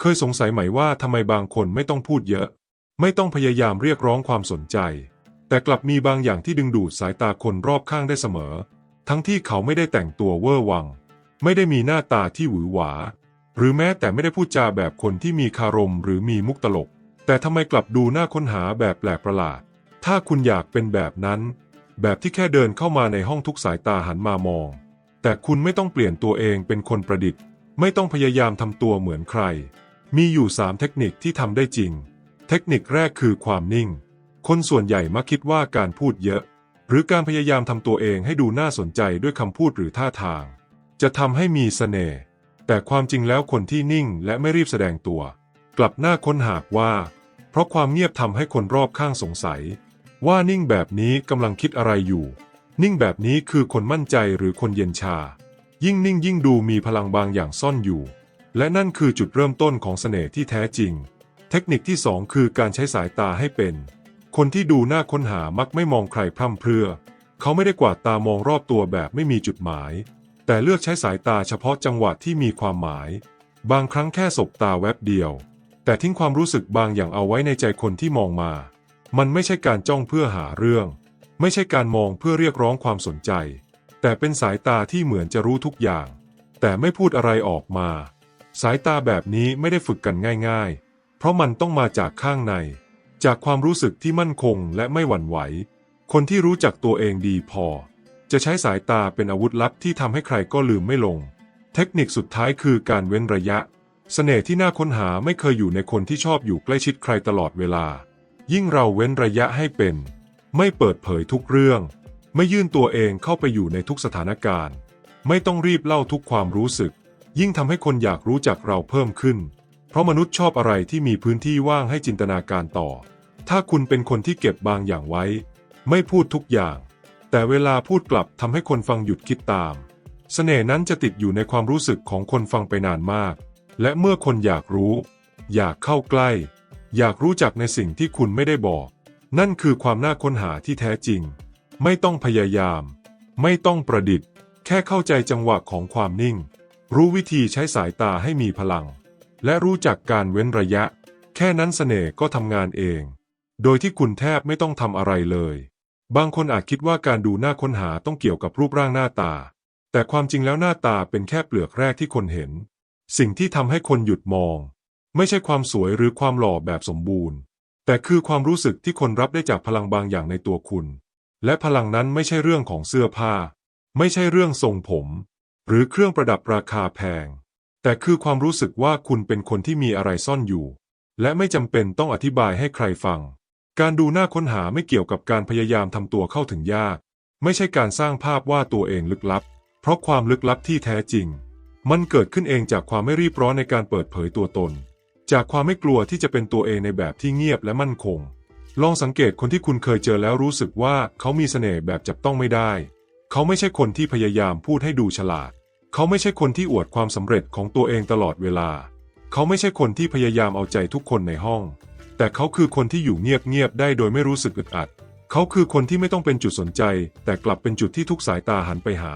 เคยสงสัยไหมว่าทำไมบางคนไม่ต้องพูดเยอะ ไม่ต้องพยายามเรียกร้องความสนใจ แต่กลับมีบางอย่างที่ดึงดูดสายตาคนรอบข้างได้เสมอ ทั้งที่เขาไม่ได้แต่งตัวเวอร์วัง ไม่ได้มีหน้าตาที่หวือหวา หรือแม้แต่ไม่ได้พูดจาแบบคนที่มีคารมหรือมีมุกตลก แต่ทำไมกลับดูน่าค้นหาแบบแปลกประหลาด ถ้าคุณอยากเป็นแบบนั้น แบบที่แค่เดินเข้ามาในห้องทุกสายตาหันมามอง แต่คุณไม่ต้องเปลี่ยนตัวเองเป็นคนประดิษฐ์ ไม่ต้องพยายามทำตัวเหมือนใคร มีอยู่ 3 เทคนิคที่ทำได้จริง เทคนิคแรกคือความนิ่ง คนส่วนใหญ่มักคิดว่าการพูดเยอะ หรือการพยายามทำตัวเองให้ดูน่าสนใจด้วยคำพูดหรือท่าทาง จะทำให้มีเสน่ห์แต่ความจริงแล้วคนที่นิ่งและไม่รีบแสดงตัว กลับหน้าค้นหากว่า เพราะความเงียบทำให้คนรอบข้างสงสัย ว่านิ่งแบบนี้กำลังคิดอะไรอยู่ นิ่งแบบนี้คือคนมั่นใจหรือคนเย็นชา ยิ่งนิ่งยิ่งดูมีพลังบางอย่างซ่อนอยู่ และนั่นคือจุดเริ่มต้นของเสน่ห์ที่แท้จริง เทคนิคที่สองคือการใช้สายตาให้เป็น คนที่ดูหน่าค้นหามักไม่มองใครพร่ำเพรื่อ เขาไม่ได้กวาดตามองรอบตัวแบบไม่มีจุดหมาย แต่เลือกใช้สายตาเฉพาะจังหวะที่มีความหมาย บางครั้งแค่สบตาแวบเดียว แต่ทิ้งความรู้สึกบางอย่างเอาไว้ในใจคนที่มองมา มันไม่ใช่การจ้องเพื่อหาเรื่อง ไม่ใช่การมองเพื่อเรียกร้องความสนใจ แต่เป็นสายตาที่เหมือนจะรู้ทุกอย่าง แต่ไม่พูดอะไรออกมา สายตาแบบนี้ไม่ได้ฝึกกันง่ายๆ เพราะมันต้องมาจากข้างใน จากความรู้สึกที่มั่นคงและไม่หวั่นไหว คนที่รู้จักตัวเองดีพอ จะใช้สายตาเป็นอาวุธลับที่ทำให้ใครก็ลืมไม่ลง เทคนิคสุดท้ายคือการเว้นระยะเสน่ห์ที่น่าค้นหาไม่เคยอยู่ในคนที่ชอบอยู่ใกล้ชิดใครตลอดเวลา ยิ่งเราเว้นระยะให้เป็น ไม่เปิดเผยทุกเรื่อง ไม่ยื่นตัวเองเข้าไปอยู่ในทุกสถานการณ์ ไม่ต้องรีบเล่าทุกความรู้สึก ยิ่งทำให้คนอยากรู้จักเราเพิ่มขึ้น เพราะมนุษย์ชอบอะไรที่มีพื้นที่ว่างให้จินตนาการต่อ ถ้าคุณเป็นคนที่เก็บบางอย่างไว้ ไม่พูดทุกอย่าง แต่เวลาพูดกลับทำให้คนฟังหยุดคิดตาม เสน่ห์นั้นจะติดอยู่ในความรู้สึกของคนฟังไปนานมาก และเมื่อคนอยากรู้ อยากเข้าใกล้ อยากรู้จักในสิ่งที่คุณไม่ได้บอก นั่นคือความน่าค้นหาที่แท้จริง ไม่ต้องพยายาม ไม่ต้องประดิษฐ์ แค่เข้าใจจังหวะของความนิ่ง รู้วิธีใช้สายตาให้มีพลัง และรู้จักการเว้นระยะ แค่นั้นเสน่ห์ก็ทำงานเอง โดยที่คุณแทบไม่ต้องทำอะไรเลย บางคนอาจคิดว่าการดูหน่าค้นหาต้องเกี่ยวกับรูปร่างหน้าตา แต่ความจริงแล้วหน้าตาเป็นแค่เปลือกแรกที่คนเห็น สิ่งที่ทำให้คนหยุดมอง ไม่ใช่ความสวยหรือความหล่อแบบสมบูรณ์ แต่คือความรู้สึกที่คนรับได้จากพลังบางอย่างในตัวคุณ และพลังนั้นไม่ใช่เรื่องของเสื้อผ้า ไม่ใช่เรื่องทรงผม หรือเครื่องประดับราคาแพง แต่คือความรู้สึกว่าคุณเป็นคนที่มีอะไรซ่อนอยู่ และไม่จำเป็นต้องอธิบายให้ใครฟัง การดูหน่าค้นหาไม่เกี่ยวกับการพยายามทำตัวเข้าถึงยาก ไม่ใช่การสร้างภาพว่าตัวเองลึกลับ เพราะความลึกลับที่แท้จริง มันเกิดขึ้นเองจากความไม่รีบร้อนในการเปิดเผยตัวตน จากความไม่กลัวที่จะเป็นตัวเองในแบบที่เงียบและมั่นคง ลองสังเกตคนที่คุณเคยเจอแล้วรู้สึกว่าเขามีเสน่ห์แบบจับต้องไม่ได้ เขาไม่ใช่คนที่พยายามพูดให้ดูฉลาด เขาไม่ใช่คนที่อวดความสำเร็จของตัวเองตลอดเวลา เขาไม่ใช่คนที่พยายามเอาใจทุกคนในห้อง แต่เขาคือคนที่อยู่เงียบๆได้โดยไม่รู้สึกอึดอัด เขาคือคนที่ไม่ต้องเป็นจุดสนใจ แต่กลับเป็นจุดที่ทุกสายตาหันไปหา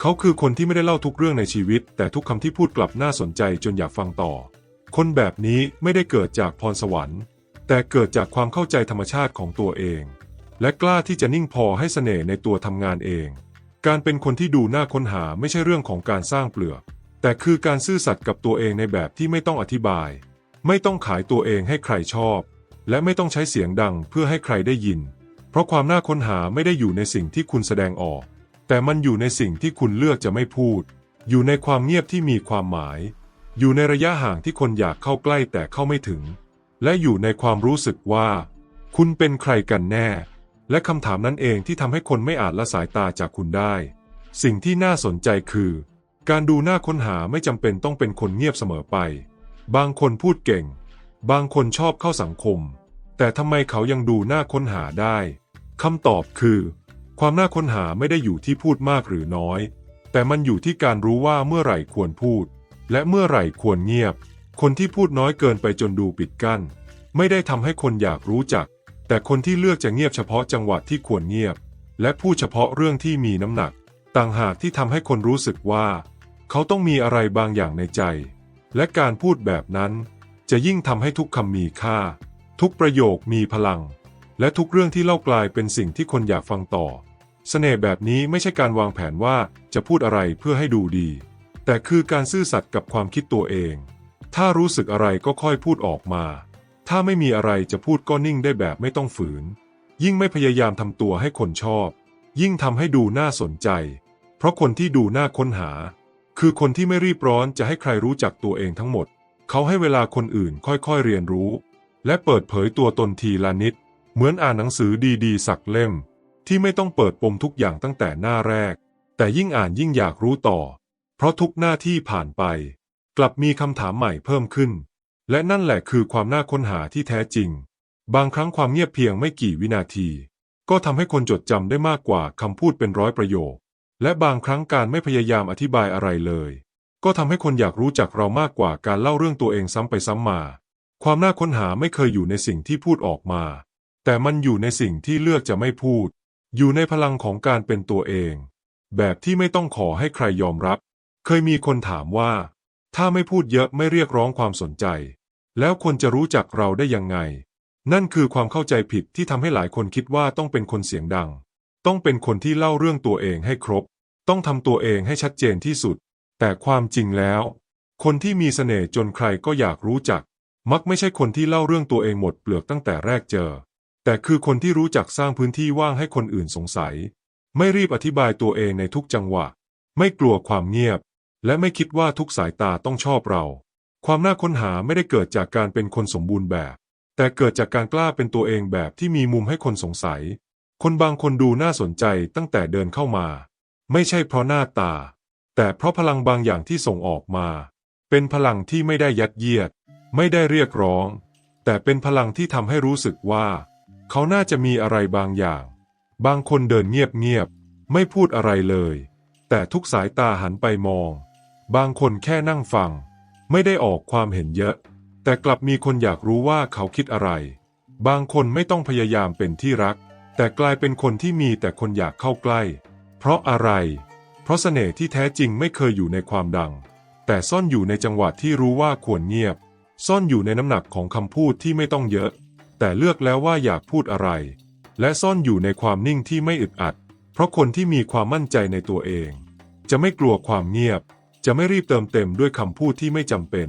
เขาคือคนที่ไม่ได้เล่าทุกเรื่องในชีวิต แต่ทุกคำที่พูดกลับน่าสนใจจนอยากฟังต่อ คนแบบนี้ไม่ได้เกิดจากพรสวรรค์ แต่เกิดจากความเข้าใจธรรมชาติของตัวเอง และกล้าที่จะนิ่งพอให้เสน่ห์ในตัวทำงานเอง การเป็นคนที่ดูน่าค้นหาไม่ใช่เรื่องของการสร้างเปลือก แต่คือการซื่อสัตย์กับตัวเองในแบบที่ไม่ต้องอธิบาย ไม่ต้องขายตัวเองให้ใครชอบ และไม่ต้องใช้เสียงดังเพื่อให้ใครได้ยิน เพราะความน่าค้นหาไม่ได้อยู่ในสิ่งที่คุณแสดงออก แต่มันอยู่ในสิ่งที่คุณเลือกจะไม่พูด อยู่ในความเงียบที่มีความหมาย อยู่ในระยะห่างที่คนอยากเข้าใกล้แต่เข้าไม่ถึง และอยู่ในความรู้สึกว่า คุณเป็นใครกันแน่ และคำถามนั้นเองที่ทำให้คนไม่อาจละสายตาจากคุณได้ สิ่งที่น่าสนใจคือ การดูน่าค้นหาไม่จำเป็นต้องเป็นคนเงียบเสมอไป บางคนพูดเก่ง บางคนชอบเข้าสังคม แต่ทำไมเขายังดูน่าค้นหาได้คำตอบคือ ความน่าค้นหาไม่ได้อยู่ที่พูดมากหรือน้อย แต่มันอยู่ที่การรู้ว่าเมื่อไหร่ควรพูด และเมื่อไหร่ควรเงียบ คนที่พูดน้อยเกินไปจนดูปิดกั้น ไม่ได้ทำให้คนอยากรู้จัก แต่คนที่เลือกจะเงียบเฉพาะจังหวะที่ควรเงียบ และพูดเฉพาะเรื่องที่มีน้ำหนัก ต่างหากที่ทำให้คนรู้สึกว่า เขาต้องมีอะไรบางอย่างในใจ และการพูดแบบนั้น จะยิ่งทำให้ทุกคำมีค่า ทุกประโยคมีพลัง และทุกเรื่องที่เล่ากลายเป็นสิ่งที่คนอยากฟังต่อเสน่ห์แบบนี้ไม่ใช่การวางแผนว่าจะพูดอะไรเพื่อให้ดูดี แต่คือการซื่อสัตย์กับความคิดตัวเอง ถ้ารู้สึกอะไรก็ค่อยพูดออกมา ถ้าไม่มีอะไรจะพูดก็นิ่งได้แบบไม่ต้องฝืน ยิ่งไม่พยายามทำตัวให้คนชอบ ยิ่งทำให้ดูน่าสนใจ เพราะคนที่ดูน่าค้นหา คือคนที่ไม่รีบร้อนจะให้ใครรู้จักตัวเองทั้งหมด เขาให้เวลาคนอื่นค่อยๆเรียนรู้ และเปิดเผยตัวตนทีละนิด เหมือนอ่านหนังสือดีๆ สักเล่ม ที่ไม่ต้องเปิดปมทุกอย่างตั้งแต่หน้าแรก แต่ยิ่งอ่านยิ่งอยากรู้ต่อ เพราะทุกหน้าที่ผ่านไป กลับมีคำถามใหม่เพิ่มขึ้น และนั่นแหละคือความน่าค้นหาที่แท้จริง บางครั้งความเงียบเพียงไม่กี่วินาที ก็ทำให้คนจดจำได้มากกว่าคำพูดเป็นร้อยประโยค และบางครั้งการไม่พยายามอธิบายอะไรเลย ก็ทำให้คนอยากรู้จักเรามากกว่าการเล่าเรื่องตัวเองซ้ำไปซ้ำมา ความน่าค้นหาไม่เคยอยู่ในสิ่งที่พูดออกมา แต่มันอยู่ในสิ่งที่เลือกจะไม่พูด อยู่ในพลังของการเป็นตัวเอง แบบที่ไม่ต้องขอให้ใครยอมรับ เคยมีคนถามว่า ถ้าไม่พูดเยอะไม่เรียกร้องความสนใจ แล้วคนจะรู้จักเราได้ยังไง นั่นคือความเข้าใจผิดที่ทำให้หลายคนคิดว่าต้องเป็นคนเสียงดัง ต้องเป็นคนที่เล่าเรื่องตัวเองให้ครบ ต้องทำตัวเองให้ชัดเจนที่สุด แต่ความจริงแล้ว คนที่มีเสน่ห์จนใครก็อยากรู้จัก มักไม่ใช่คนที่เล่าเรื่องตัวเองหมดเปลือกตั้งแต่แรกเจอ แต่คือคนที่รู้จักสร้างพื้นที่ว่างให้คนอื่นสงสัย ไม่รีบอธิบายตัวเองในทุกจังหวะ ไม่กลัวความเงียบ และไม่คิดว่าทุกสายตาต้องชอบเรา ความน่าค้นหาไม่ได้เกิดจากการเป็นคนสมบูรณ์แบบ แต่เกิดจากการกล้าเป็นตัวเองแบบที่มีมุมให้คนสงสัย คนบางคนดูน่าสนใจตั้งแต่เดินเข้ามา ไม่ใช่เพราะหน้าตา แต่เพราะพลังบางอย่างที่ส่งออกมา เป็นพลังที่ไม่ได้ยัดเยียด ไม่ได้เรียกร้อง แต่เป็นพลังที่ทำให้รู้สึกว่า เขาน่าจะมีอะไรบางอย่าง บางคนเดินเงียบๆไม่พูดอะไรเลย แต่ทุกสายตาหันไปมอง บางคนแค่นั่งฟัง ไม่ได้ออกความเห็นเยอะ แต่กลับมีคนอยากรู้ว่าเขาคิดอะไร บางคนไม่ต้องพยายามเป็นที่รัก แต่กลายเป็นคนที่มีแต่คนอยากเข้าใกล้ เพราะอะไร เพราะเสน่ห์ที่แท้จริงไม่เคยอยู่ในความดัง แต่ซ่อนอยู่ในจังหวะที่รู้ว่าควรเงียบ ซ่อนอยู่ในน้ำหนักของคำพูดที่ไม่ต้องเยอะ แต่เลือกแล้วว่าอยากพูดอะไร และซ่อนอยู่ในความนิ่งที่ไม่อึดอัด เพราะคนที่มีความมั่นใจในตัวเอง จะไม่กลัวความเงียบ จะไม่รีบเติมเต็มด้วยคำพูดที่ไม่จำเป็น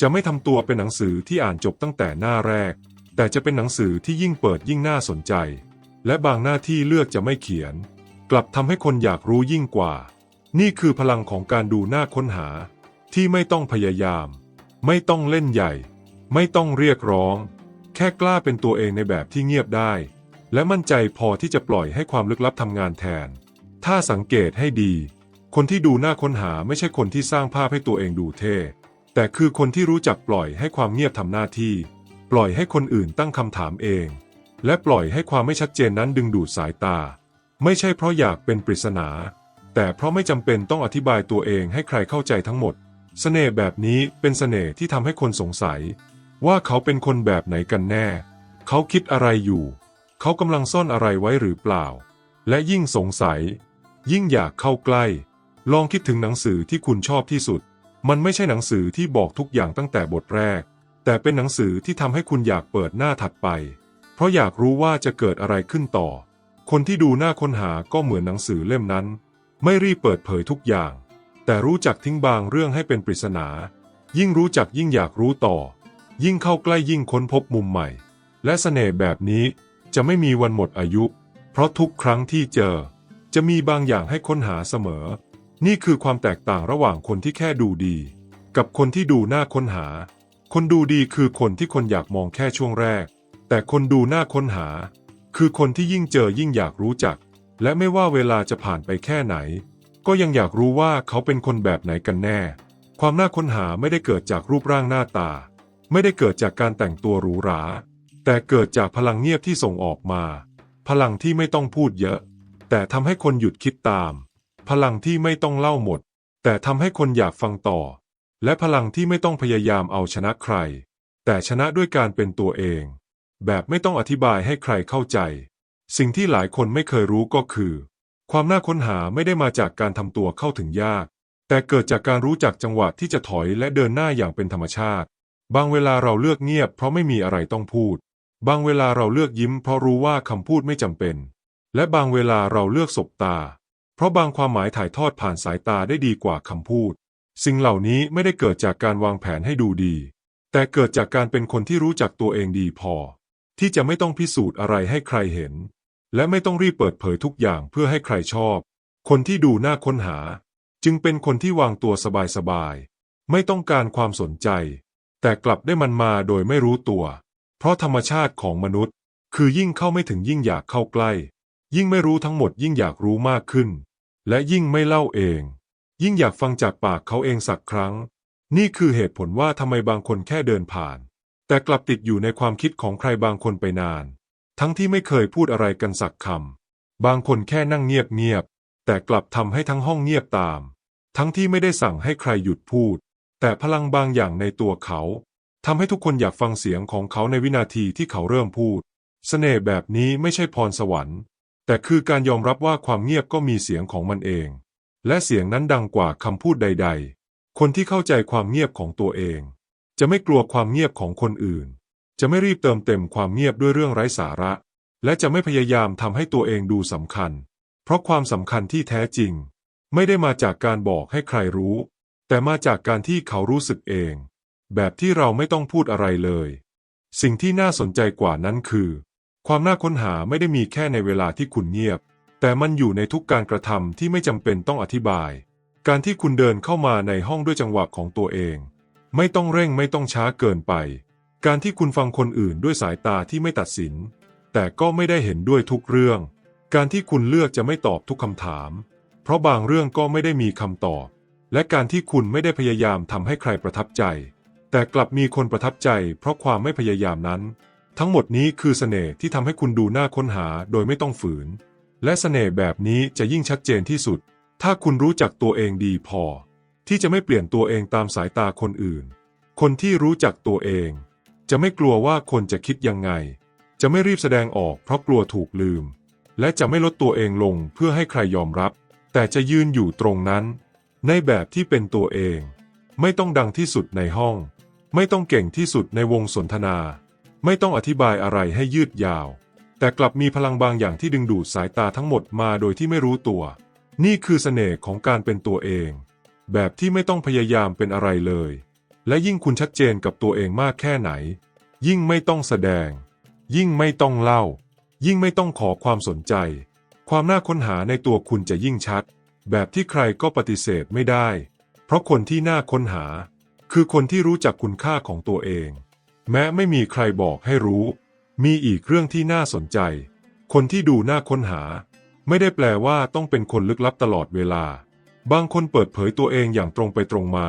จะไม่ทำตัวเป็นหนังสือที่อ่านจบตั้งแต่หน้าแรก แต่จะเป็นหนังสือที่ยิ่งเปิดยิ่งน่าสนใจ และบางหน้าที่เลือกจะไม่เขียน กลับทำให้คนอยากรู้ยิ่งกว่า นี่คือพลังของการดูหน่าค้นหา ที่ไม่ต้องพยายาม ไม่ต้องเล่นใหญ่ ไม่ต้องเรียกร้อง แค่กล้าเป็นตัวเองในแบบที่เงียบได้ และมั่นใจพอที่จะปล่อยให้ความลึกลับทำงานแทน ถ้าสังเกตให้ดี คนที่ดูน่าค้นหาไม่ใช่คนที่สร้างภาพให้ตัวเองดูเท่ แต่คือคนที่รู้จักปล่อยให้ความเงียบทำหน้าที่ ปล่อยให้คนอื่นตั้งคำถามเอง และปล่อยให้ความไม่ชัดเจนนั้นดึงดูดสายตา ไม่ใช่เพราะอยากเป็นปริศนา แต่เพราะไม่จำเป็นต้องอธิบายตัวเองให้ใครเข้าใจทั้งหมด เสน่ห์แบบนี้เป็นเสน่ห์ที่ทำให้คนสงสัย ว่าเขาเป็นคนแบบไหนกันแน่ เขาคิดอะไรอยู่ เขากำลังซ่อนอะไรไว้หรือเปล่า และยิ่งสงสัย ยิ่งอยากเข้าใกล้ ลองคิดถึงหนังสือที่คุณชอบที่สุด มันไม่ใช่หนังสือที่บอกทุกอย่างตั้งแต่บทแรก แต่เป็นหนังสือที่ทำให้คุณอยากเปิดหน้าถัดไป เพราะอยากรู้ว่าจะเกิดอะไรขึ้นต่อ คนที่ดูหน้าค้นหาก็เหมือนหนังสือเล่มนั้น ไม่รีบเปิดเผยทุกอย่าง แต่รู้จักทิ้งบางเรื่องให้เป็นปริศนา ยิ่งรู้จักยิ่งอยากรู้ต่อ ยิ่งเข้าใกล้ยิ่งค้นพบมุมใหม่ และเสน่ห์แบบนี้จะไม่มีวันหมดอายุ เพราะทุกครั้งที่เจอ จะมีบางอย่างให้ค้นหาเสมอ นี่คือความแตกต่างระหว่างคนที่แค่ดูดี กับคนที่ดูน่าค้นหา คนดูดีคือคนที่คนอยากมองแค่ช่วงแรก แต่คนดูน่าค้นหา คือคนที่ยิ่งเจอยิ่งอยากรู้จัก และไม่ว่าเวลาจะผ่านไปแค่ไหน ก็ยังอยากรู้ว่าเขาเป็นคนแบบไหนกันแน่ ความน่าค้นหาไม่ได้เกิดจากรูปร่างหน้าตา ไม่ได้เกิดจากการแต่งตัวหรูหรา แต่เกิดจากพลังเงียบที่ส่งออกมา พลังที่ไม่ต้องพูดเยอะ แต่ทำให้คนหยุดคิดตาม พลังที่ไม่ต้องเล่าหมด แต่ทำให้คนอยากฟังต่อ และพลังที่ไม่ต้องพยายามเอาชนะใคร แต่ชนะด้วยการเป็นตัวเอง แบบไม่ต้องอธิบายให้ใครเข้าใจ สิ่งที่หลายคนไม่เคยรู้ก็คือ ความน่าค้นหาไม่ได้มาจากการทำตัวเข้าถึงยาก แต่เกิดจากการรู้จักจังหวะที่จะถอยและเดินหน้าอย่างเป็นธรรมชาติ บางเวลาเราเลือกเงียบเพราะไม่มีอะไรต้องพูด บางเวลาเราเลือกยิ้มเพราะรู้ว่าคำพูดไม่จำเป็น และบางเวลาเราเลือกสบตา เพราะบางความหมายถ่ายทอดผ่านสายตาได้ดีกว่าคำพูด สิ่งเหล่านี้ไม่ได้เกิดจากการวางแผนให้ดูดี แต่เกิดจากการเป็นคนที่รู้จักตัวเองดีพอ ที่จะไม่ต้องพิสูจน์อะไรให้ใครเห็น และไม่ต้องรีบเปิดเผยทุกอย่างเพื่อให้ใครชอบ คนที่ดูน่าค้นหา จึงเป็นคนที่วางตัวสบายๆไม่ต้องการความสนใจ แต่กลับได้มันมาโดยไม่รู้ตัว เพราะธรรมชาติของมนุษย์ คือยิ่งเข้าไม่ถึงยิ่งอยากเข้าใกล้ ยิ่งไม่รู้ทั้งหมดยิ่งอยากรู้มากขึ้น และยิ่งไม่เล่าเอง ยิ่งอยากฟังจากปากเขาเองสักครั้ง นี่คือเหตุผลว่าทำไมบางคนแค่เดินผ่าน แต่กลับติดอยู่ในความคิดของใครบางคนไปนาน ทั้งที่ไม่เคยพูดอะไรกันสักคำบางคนแค่นั่งเงียบๆแต่กลับทำให้ทั้งห้องเงียบตาม ทั้งที่ไม่ได้สั่งให้ใครหยุดพูด แต่พลังบางอย่างในตัวเขาทำให้ทุกคนอยากฟังเสียงของเขาในวินาทีที่เขาเริ่มพูดเสน่ห์แบบนี้ไม่ใช่พรสวรรค์ แต่คือการยอมรับว่าความเงียบก็มีเสียงของมันเอง และเสียงนั้นดังกว่าคำพูดใด ๆ คนที่เข้าใจความเงียบของตัวเอง จะไม่กลัวความเงียบของคนอื่น จะไม่รีบเติมเต็มความเงียบด้วยเรื่องไร้สาระ และจะไม่พยายามทำให้ตัวเองดูสำคัญ เพราะความสำคัญที่แท้จริง ไม่ได้มาจากการบอกให้ใครรู้ แต่มาจากการที่เขารู้สึกเอง แบบที่เราไม่ต้องพูดอะไรเลย สิ่งที่น่าสนใจกว่านั้นคือ ความน่าค้นหาไม่ได้มีแค่ในเวลาที่คุณเงียบ แต่มันอยู่ในทุกการกระทำที่ไม่จำเป็นต้องอธิบาย การที่คุณเดินเข้ามาในห้องด้วยจังหวะของตัวเอง ไม่ต้องเร่งไม่ต้องช้าเกินไป การที่คุณฟังคนอื่นด้วยสายตาที่ไม่ตัดสิน แต่ก็ไม่ได้เห็นด้วยทุกเรื่อง การที่คุณเลือกจะไม่ตอบทุกคำถาม เพราะบางเรื่องก็ไม่ได้มีคำตอบ และการที่คุณไม่ได้พยายามทำให้ใครประทับใจ แต่กลับมีคนประทับใจ เพราะความไม่พยายามนั้น ทั้งหมดนี้คือเสน่ห์ที่ทำให้คุณดูน่าค้นหาโดยไม่ต้องฝืน และเสน่ห์แบบนี้จะยิ่งชัดเจนที่สุด ถ้าคุณรู้จักตัวเองดีพอ ที่จะไม่เปลี่ยนตัวเองตามสายตาคนอื่น คนที่รู้จักตัวเอง จะไม่กลัวว่าคนจะคิดยังไง จะไม่รีบแสดงออกเพราะกลัวถูกลืม และจะไม่ลดตัวเองลงเพื่อให้ใครยอมรับ แต่จะยืนอยู่ตรงนั้น ในแบบที่เป็นตัวเอง ไม่ต้องดังที่สุดในห้อง ไม่ต้องเก่งที่สุดในวงสนทนา ไม่ต้องอธิบายอะไรให้ยืดยาว แต่กลับมีพลังบางอย่างที่ดึงดูดสายตาทั้งหมดมาโดยที่ไม่รู้ตัว นี่คือเสน่ห์ของการเป็นตัวเอง แบบที่ไม่ต้องพยายามเป็นอะไรเลย และยิ่งคุณชัดเจนกับตัวเองมากแค่ไหน ยิ่งไม่ต้องแสดง ยิ่งไม่ต้องเล่า ยิ่งไม่ต้องขอความสนใจ ความน่าค้นหาในตัวคุณจะยิ่งชัด แบบที่ใครก็ปฏิเสธไม่ได้ เพราะคนที่น่าค้นหา คือคนที่รู้จักคุณค่าของตัวเอง แม้ไม่มีใครบอกให้รู้ มีอีกเรื่องที่น่าสนใจ คนที่ดูน่าค้นหา ไม่ได้แปลว่าต้องเป็นคนลึกลับตลอดเวลา บางคนเปิดเผยตัวเองอย่างตรงไปตรงมา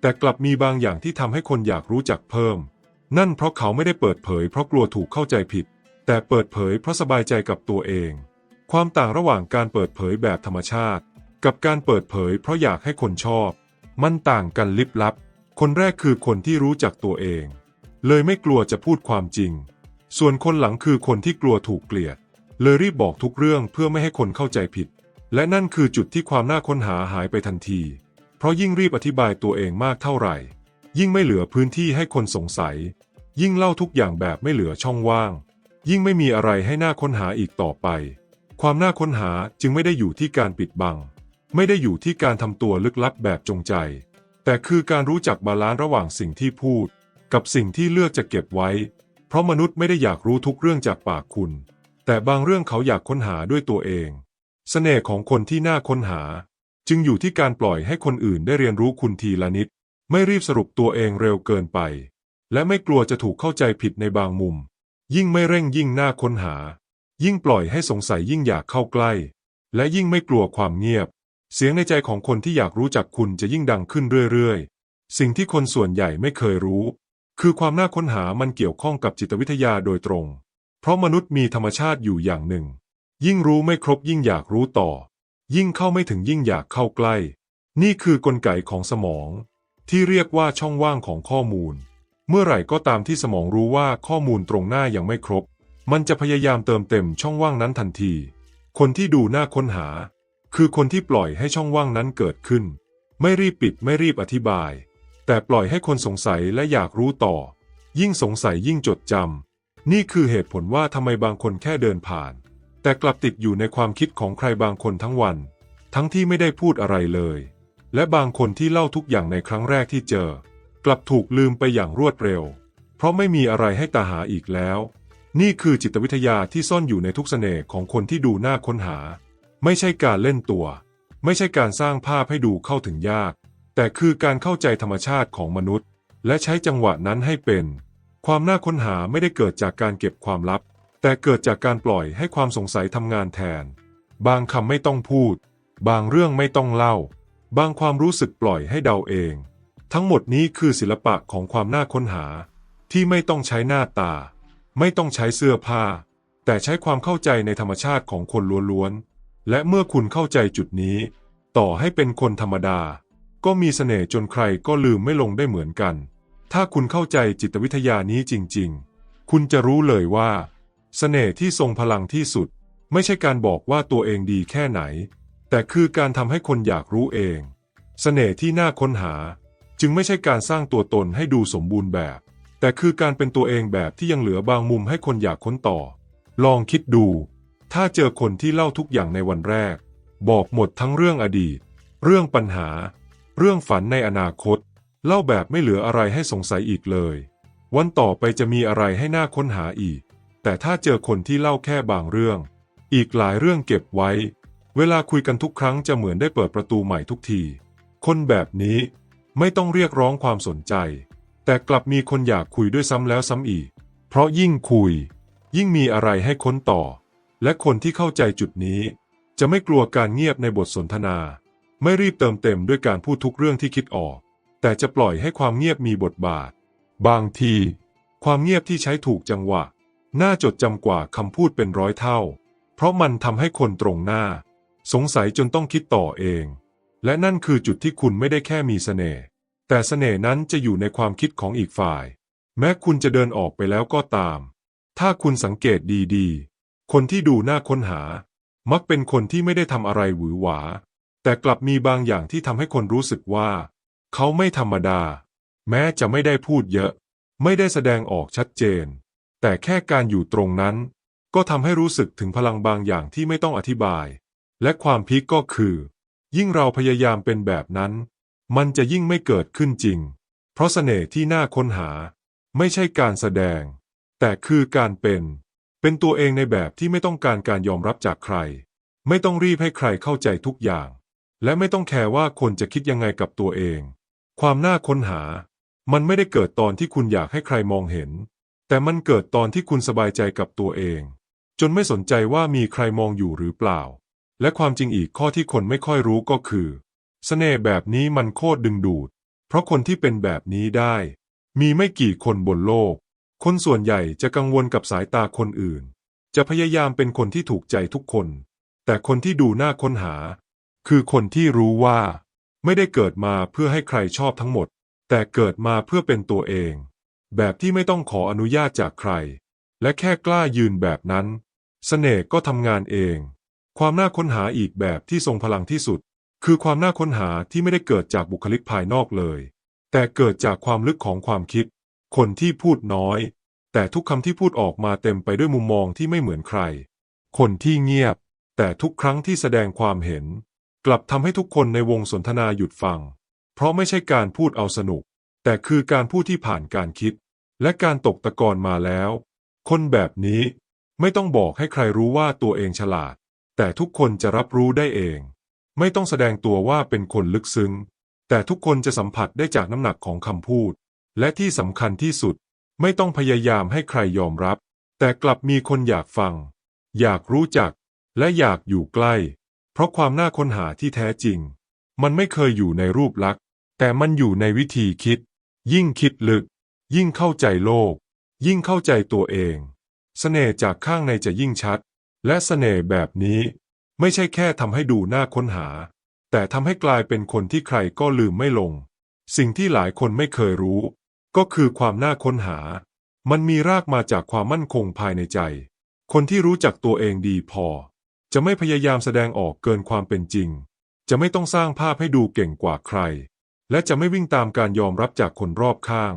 แต่กลับมีบางอย่างที่ทำให้คนอยากรู้จักเพิ่ม นั่นเพราะเขาไม่ได้เปิดเผย เพราะกลัวถูกเข้าใจผิด แต่เปิดเผยเพราะสบายใจกับตัวเอง ความต่างระหว่างการเปิดเผยแบบธรรมชาติ กับการเปิดเผย เพราะอยากให้คนชอบ มันต่างกันลิบลับ คนแรกคือคนที่รู้จักตัวเอง เลยไม่กลัวจะพูดความจริง ส่วนคนหลังคือคนที่กลัวถูกเกลียด เลยรีบบอกทุกเรื่องเพื่อไม่ให้คนเข้าใจผิด และนั่นคือจุดที่ความน่าค้นหาหายไปทันที เพราะยิ่งรีบอธิบายตัวเองมากเท่าไหร่ ยิ่งไม่เหลือพื้นที่ให้คนสงสัย ยิ่งเล่าทุกอย่างแบบไม่เหลือช่องว่าง ยิ่งไม่มีอะไรให้น่าค้นหาอีกต่อไป ความน่าค้นหาจึงไม่ได้อยู่ที่การปิดบัง ไม่ได้อยู่ที่การทำตัวลึกลับแบบจงใจ แต่คือการรู้จักบาลานซ์ระหว่างสิ่งที่พูด กับสิ่งที่เลือกจะเก็บไว้ เพราะมนุษย์ไม่ได้อยากรู้ทุกเรื่องจากปากคุณ แต่บางเรื่องเขาอยากค้นหาด้วยตัวเองเสน่ห์ของคนที่น่าค้นหา จึงอยู่ที่การปล่อยให้คนอื่นได้เรียนรู้คุณทีละนิด ไม่รีบสรุปตัวเองเร็วเกินไป และไม่กลัวจะถูกเข้าใจผิดในบางมุม ยิ่งไม่เร่งยิ่งน่าค้นหา ยิ่งปล่อยให้สงสัยยิ่งอยากเข้าใกล้ และยิ่งไม่กลัวความเงียบ เสียงในใจของคนที่อยากรู้จักคุณจะยิ่งดังขึ้นเรื่อยๆ สิ่งที่คนส่วนใหญ่ไม่เคยรู้ คือความน่าค้นหามันเกี่ยวข้องกับจิตวิทยาโดยตรง เพราะมนุษย์มีธรรมชาติอยู่อย่างหนึ่ง ยิ่งรู้ไม่ครบยิ่งอยากรู้ต่อ ยิ่งเข้าไม่ถึงยิ่งอยากเข้าใกล้ นี่คือกลไกของสมอง ที่เรียกว่าช่องว่างของข้อมูล เมื่อไหร่ก็ตามที่สมองรู้ว่าข้อมูลตรงหน้ายังไม่ครบ มันจะพยายามเติมเต็มช่องว่างนั้นทันที คนที่ดูน่าค้นหา คือคนที่ปล่อยให้ช่องว่างนั้นเกิดขึ้น ไม่รีบปิดไม่รีบอธิบาย แต่ปล่อยให้คนสงสัยและอยากรู้ต่อ ยิ่งสงสัยยิ่งจดจำ นี่คือเหตุผลว่าทำไมบางคนแค่เดินผ่าน แต่กลับติดอยู่ในความคิดของใครบางคนทั้งวัน ทั้งที่ไม่ได้พูดอะไรเลย และบางคนที่เล่าทุกอย่างในครั้งแรกที่เจอ กลับถูกลืมไปอย่างรวดเร็ว เพราะไม่มีอะไรให้ตาหาอีกแล้ว นี่คือจิตวิทยาที่ซ่อนอยู่ในทุกเสน่ห์ของคนที่ดูน่าค้นหา ไม่ใช่การเล่นตัว ไม่ใช่การสร้างภาพให้ดูเข้าถึงยาก แต่คือการเข้าใจธรรมชาติของมนุษย์ และใช้จังหวะนั้นให้เป็น ความน่าค้นหาไม่ได้เกิดจากการเก็บความลับ แต่เกิดจากการปล่อยให้ความสงสัยทำงานแทน บางคำไม่ต้องพูด บางเรื่องไม่ต้องเล่า บางความรู้สึกปล่อยให้เดาเอง ทั้งหมดนี้คือศิลปะของความน่าค้นหา ที่ไม่ต้องใช้หน้าตา ไม่ต้องใช้เสื้อผ้า แต่ใช้ความเข้าใจในธรรมชาติของคนล้วนๆและเมื่อคุณเข้าใจจุดนี้ ต่อให้เป็นคนธรรมดา ก็มีเสน่ห์จนใครก็ลืมไม่ลงได้เหมือนกัน ถ้าคุณเข้าใจจิตวิทยานี้จริง ๆ คุณจะรู้เลยว่า เสน่ห์ที่ทรงพลังที่สุด ไม่ใช่การบอกว่าตัวเองดีแค่ไหน แต่คือการทำให้คนอยากรู้เอง เสน่ห์ที่น่าค้นหา จึงไม่ใช่การสร้างตัวตนให้ดูสมบูรณ์แบบ แต่คือการเป็นตัวเองแบบที่ยังเหลือบางมุมให้คนอยากค้นต่อ ลองคิดดู ถ้าเจอคนที่เล่าทุกอย่างในวันแรก บอกหมดทั้งเรื่องอดีต เรื่องปัญหา เรื่องฝันในอนาคต เล่าแบบไม่เหลืออะไรให้สงสัยอีกเลย วันต่อไปจะมีอะไรให้น่าค้นหาอีก แต่ถ้าเจอคนที่เล่าแค่บางเรื่อง อีกหลายเรื่องเก็บไว้ เวลาคุยกันทุกครั้งจะเหมือนได้เปิดประตูใหม่ทุกที คนแบบนี้ไม่ต้องเรียกร้องความสนใจ แต่กลับมีคนอยากคุยด้วยซ้ำแล้วซ้ำอีก เพราะยิ่งคุย ยิ่งมีอะไรให้ค้นต่อ และคนที่เข้าใจจุดนี้ จะไม่กลัวการเงียบในบทสนทนา ไม่รีบเติมเต็มด้วยการพูดทุกเรื่องที่คิดออก แต่จะปล่อยให้ความเงียบมีบทบาท บางที ความเงียบที่ใช้ถูกจังหวะ น่าจดจำกว่าคำพูดเป็นร้อยเท่า เพราะมันทำให้คนตรงหน้า สงสัยจนต้องคิดต่อเอง และนั่นคือจุดที่คุณไม่ได้แค่มีเสน่ห์แต่เสน่ห์นั้นจะอยู่ในความคิดของอีกฝ่าย แม้คุณจะเดินออกไปแล้วก็ตาม ถ้าคุณสังเกตดีๆ คนที่ดูน่าค้นหา มักเป็นคนที่ไม่ได้ทำอะไรหวือหวา แต่กลับมีบางอย่างที่ทำให้คนรู้สึกว่า เขาไม่ธรรมดา แม้จะไม่ได้พูดเยอะ ไม่ได้แสดงออกชัดเจน แต่แค่การอยู่ตรงนั้น ก็ทำให้รู้สึกถึงพลังบางอย่างที่ไม่ต้องอธิบาย และความพีคก็คือ ยิ่งเราพยายามเป็นแบบนั้น มันจะยิ่งไม่เกิดขึ้นจริง เพราะเสน่ห์ที่น่าค้นหา ไม่ใช่การแสดง แต่คือการเป็น เป็นตัวเองในแบบที่ไม่ต้องการการยอมรับจากใคร ไม่ต้องรีบให้ใครเข้าใจทุกอย่าง และไม่ต้องแคร์ว่าคนจะคิดยังไงกับตัวเอง ความน่าค้นหา มันไม่ได้เกิดตอนที่คุณอยากให้ใครมองเห็น แต่มันเกิดตอนที่คุณสบายใจกับตัวเอง จนไม่สนใจว่ามีใครมองอยู่หรือเปล่า และความจริงอีกข้อที่คนไม่ค่อยรู้ก็คือเสน่ห์แบบนี้มันโคตรดึงดูด เพราะคนที่เป็นแบบนี้ได้ มีไม่กี่คนบนโลก คนส่วนใหญ่จะกังวลกับสายตาคนอื่น จะพยายามเป็นคนที่ถูกใจทุกคน แต่คนที่ดูน่าค้นหา คือคนที่รู้ว่า ไม่ได้เกิดมาเพื่อให้ใครชอบทั้งหมด แต่เกิดมาเพื่อเป็นตัวเอง แบบที่ไม่ต้องขออนุญาตจากใคร และแค่กล้ายืนแบบนั้นเสน่ห์ก็ทำงานเอง ความน่าค้นหาอีกแบบที่ทรงพลังที่สุด คือความน่าค้นหาที่ไม่ได้เกิดจากบุคลิกภายนอกเลย แต่เกิดจากความลึกของความคิด คนที่พูดน้อย แต่ทุกคำที่พูดออกมาเต็มไปด้วยมุมมองที่ไม่เหมือนใคร คนที่เงียบ แต่ทุกครั้งที่แสดงความเห็น กลับทำให้ทุกคนในวงสนทนาหยุดฟัง เพราะไม่ใช่การพูดเอาสนุก แต่คือการพูดที่ผ่านการคิด และการตกตะกอนมาแล้ว คนแบบนี้ไม่ต้องบอกให้ใครรู้ว่าตัวเองฉลาด แต่ทุกคนจะรับรู้ได้เอง ไม่ต้องแสดงตัวว่าเป็นคนลึกซึ้ง แต่ทุกคนจะสัมผัสได้จากน้ำหนักของคำพูด และที่สำคัญที่สุด ไม่ต้องพยายามให้ใครยอมรับ แต่กลับมีคนอยากฟัง อยากรู้จัก และอยากอยู่ใกล้ เพราะความน่าค้นหาที่แท้จริง มันไม่เคยอยู่ในรูปลักษณ์ แต่มันอยู่ในวิธีคิด ยิ่งคิดลึก ยิ่งเข้าใจโลก ยิ่งเข้าใจตัวเองเสน่ห์จากข้างในจะยิ่งชัด และเสน่ห์แบบนี้ ไม่ใช่แค่ทำให้ดูน่าค้นหา แต่ทำให้กลายเป็นคนที่ใครก็ลืมไม่ลง สิ่งที่หลายคนไม่เคยรู้ ก็คือความน่าค้นหา มันมีรากมาจากความมั่นคงภายในใจ คนที่รู้จักตัวเองดีพอ จะไม่พยายามแสดงออกเกินความเป็นจริง จะไม่ต้องสร้างภาพให้ดูเก่งกว่าใคร และจะไม่วิ่งตามการยอมรับจากคนรอบข้าง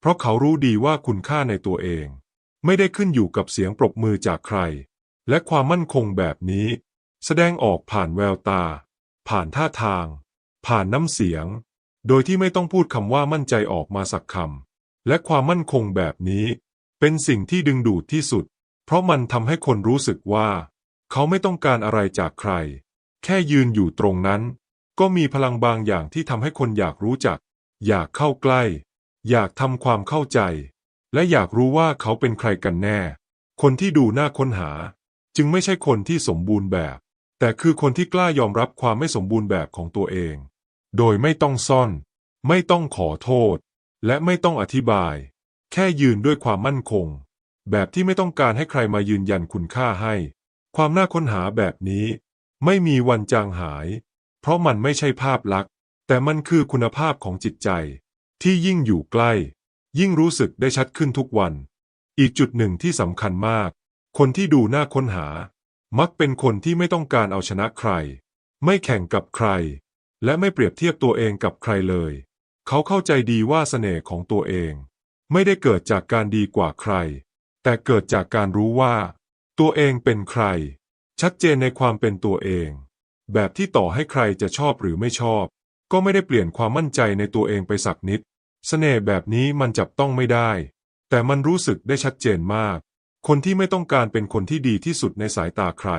เพราะเขารู้ดีว่าคุณค่าในตัวเอง ไม่ได้ขึ้นอยู่กับเสียงปรบมือจากใคร และความมั่นคงแบบนี้ แสดงออกผ่านแววตา ผ่านท่าทาง ผ่านน้ำเสียง โดยที่ไม่ต้องพูดคำว่ามั่นใจออกมาสักคำและความมั่นคงแบบนี้ เป็นสิ่งที่ดึงดูดที่สุด เพราะมันทำให้คนรู้สึกว่า เขาไม่ต้องการอะไรจากใคร แค่ยืนอยู่ตรงนั้น ก็มีพลังบางอย่างที่ทำให้คนอยากรู้จัก อยากเข้าใกล้ อยากทำความเข้าใจ และอยากรู้ว่าเขาเป็นใครกันแน่ คนที่ดูน่าค้นหา จึงไม่ใช่คนที่สมบูรณ์แบบ แต่คือคนที่กล้ายอมรับความไม่สมบูรณ์แบบของตัวเอง โดยไม่ต้องซ่อน ไม่ต้องขอโทษ และไม่ต้องอธิบาย แค่ยืนด้วยความมั่นคง แบบที่ไม่ต้องการให้ใครมายืนยันคุณค่าให้ ความน่าค้นหาแบบนี้ ไม่มีวันจางหาย เพราะมันไม่ใช่ภาพลักษณ์ แต่มันคือคุณภาพของจิตใจ ที่ยิ่งอยู่ใกล้ ยิ่งรู้สึกได้ชัดขึ้นทุกวัน อีกจุดหนึ่งที่สำคัญมาก คนที่ดูน่าค้นหา มักเป็นคนที่ไม่ต้องการเอาชนะใคร ไม่แข่งกับใคร และไม่เปรียบเทียบตัวเองกับใครเลย เขาเข้าใจดีว่าเสน่ห์ของตัวเอง ไม่ได้เกิดจากการดีกว่าใคร แต่เกิดจากการรู้ว่า ตัวเองเป็นใคร ชัดเจนในความเป็นตัวเอง แบบที่ต่อให้ใครจะชอบหรือไม่ชอบ ก็ไม่ได้เปลี่ยนความมั่นใจในตัวเองไปสักนิดเสน่ห์แบบนี้มันจับต้องไม่ได้ แต่มันรู้สึกได้ชัดเจนมาก คนที่ไม่ต้องการเป็นคนที่ดีที่สุดในสายตาใคร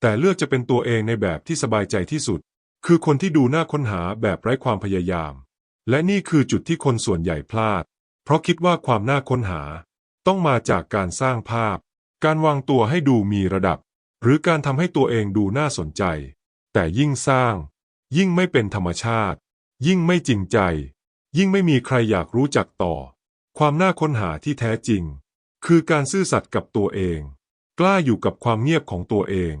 แต่เลือกจะเป็นตัวเองในแบบที่สบายใจที่สุด คือคนที่ดูน่าค้นหาแบบไร้ความพยายาม และนี่คือจุดที่คนส่วนใหญ่พลาด เพราะคิดว่าความน่าค้นหา ต้องมาจากการสร้างภาพ การวางตัวให้ดูมีระดับ หรือการทำให้ตัวเองดูน่าสนใจ แต่ยิ่งสร้าง ยิ่งไม่เป็นธรรมชาติ ยิ่งไม่จริงใจ ยิ่งไม่มีใครอยากรู้จักต่อ ความน่าค้นหาที่แท้จริง คือการซื่อสัตย์กับตัวเอง กล้าอยู่กับความเงียบของตัวเอง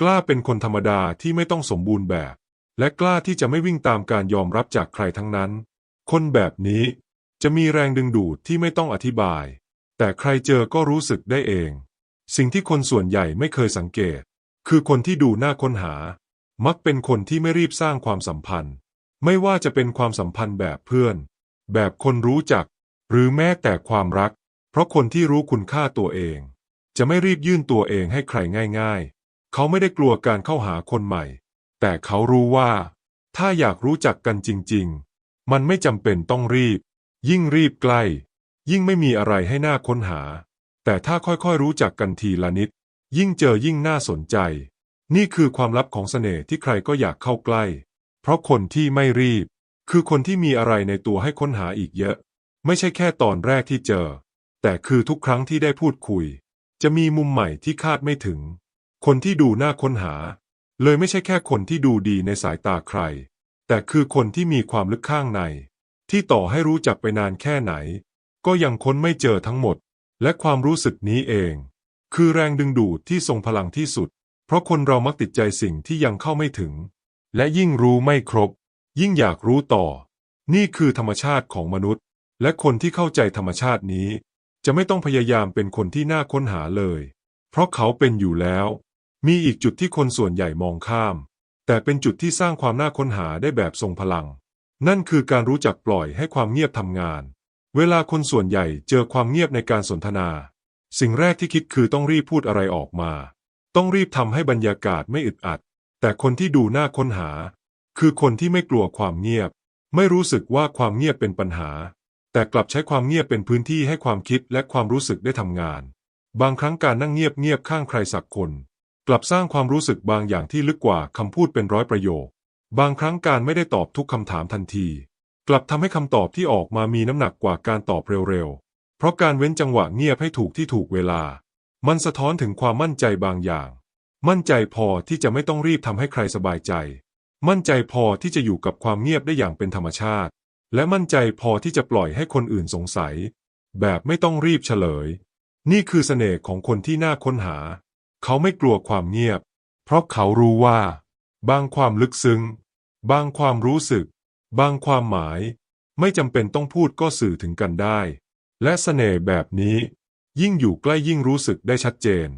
กล้าเป็นคนธรรมดาที่ไม่ต้องสมบูรณ์แบบ และกล้าที่จะไม่วิ่งตามการยอมรับจากใครทั้งนั้น คนแบบนี้จะมีแรงดึงดูดที่ไม่ต้องอธิบาย แต่ใครเจอก็รู้สึกได้เอง สิ่งที่คนส่วนใหญ่ไม่เคยสังเกต คือคนที่ดูน่าค้นหา มักเป็นคนที่ไม่รีบสร้างความสัมพันธ์ ไม่ว่าจะเป็นความสัมพันธ์แบบเพื่อน แบบคนรู้จัก หรือแม้แต่ความรัก เพราะคนที่รู้คุณค่าตัวเอง จะไม่รีบยื่นตัวเองให้ใครง่าย ๆ เขาไม่ได้กลัวการเข้าหาคนใหม่ แต่เขารู้ว่า ถ้าอยากรู้จักกันจริง ๆ มันไม่จำเป็นต้องรีบ ยิ่งรีบใกล้ ยิ่งไม่มีอะไรให้น่าค้นหา แต่ถ้าค่อยๆรู้จักกันทีละนิด ยิ่งเจอยิ่งน่าสนใจ นี่คือความลับของเสน่ห์ที่ใครก็อยากเข้าใกล้ เพราะคนที่ไม่รีบ คือคนที่มีอะไรในตัวให้ค้นหาอีกเยอะ ไม่ใช่แค่ตอนแรกที่เจอ แต่คือทุกครั้งที่ได้พูดคุย จะมีมุมใหม่ที่คาดไม่ถึง คนที่ดูน่าค้นหา เลยไม่ใช่แค่คนที่ดูดีในสายตาใคร แต่คือคนที่มีความลึกข้างใน ที่ต่อให้รู้จักไปนานแค่ไหน ก็ยังค้นไม่เจอทั้งหมด และความรู้สึกนี้เอง คือแรงดึงดูดที่ทรงพลังที่สุด เพราะคนเรามักติดใจสิ่งที่ยังเข้าไม่ถึง และยิ่งรู้ไม่ครบ ยิ่งอยากรู้ต่อ นี่คือธรรมชาติของมนุษย์ และคนที่เข้าใจธรรมชาตินี้ จะไม่ต้องพยายามเป็นคนที่น่าค้นหาเลย เพราะเขาเป็นอยู่แล้ว มีอีกจุดที่คนส่วนใหญ่มองข้าม แต่เป็นจุดที่สร้างความน่าค้นหาได้แบบทรงพลัง นั่นคือการรู้จักปล่อยให้ความเงียบทำงาน เวลาคนส่วนใหญ่เจอความเงียบในการสนทนา สิ่งแรกที่คิดคือต้องรีบพูดอะไรออกมา ต้องรีบทำให้บรรยากาศไม่อึดอัด แต่คนที่ดูน่าค้นหา คือคนที่ไม่กลัวความเงียบ ไม่รู้สึกว่าความเงียบเป็นปัญหา แต่กลับใช้ความเงียบเป็นพื้นที่ให้ความคิดและความรู้สึกได้ทำงาน บางครั้งการนั่งเงียบๆข้างใครสักคน กลับสร้างความรู้สึกบางอย่างที่ลึกกว่าคำพูดเป็นร้อยประโยค บางครั้งการไม่ได้ตอบทุกคำถามทันที กลับทำให้คำตอบที่ออกมามีน้ำหนักกว่าการตอบเร็วๆ เพราะการเว้นจังหวะเงียบให้ถูกที่ถูกเวลา มันสะท้อนถึงความมั่นใจบางอย่าง มั่นใจพอที่จะไม่ต้องรีบทำให้ใครสบายใจ มั่นใจพอที่จะอยู่กับความเงียบได้อย่างเป็นธรรมชาติ และมั่นใจพอที่จะปล่อยให้คนอื่นสงสัย แบบไม่ต้องรีบเฉลย นี่คือเสน่ห์ของคนที่น่าค้นหา เขาไม่กลัวความเงียบ เพราะเขารู้ว่า บางความลึกซึ้ง บางความรู้สึก บางความหมายไม่จำเป็นต้องพูดก็สื่อถึงกันได้ และเสน่ห์แบบนี้ยิ่งอยู่ใกล้ยิ่งรู้สึกได้ชัดเจน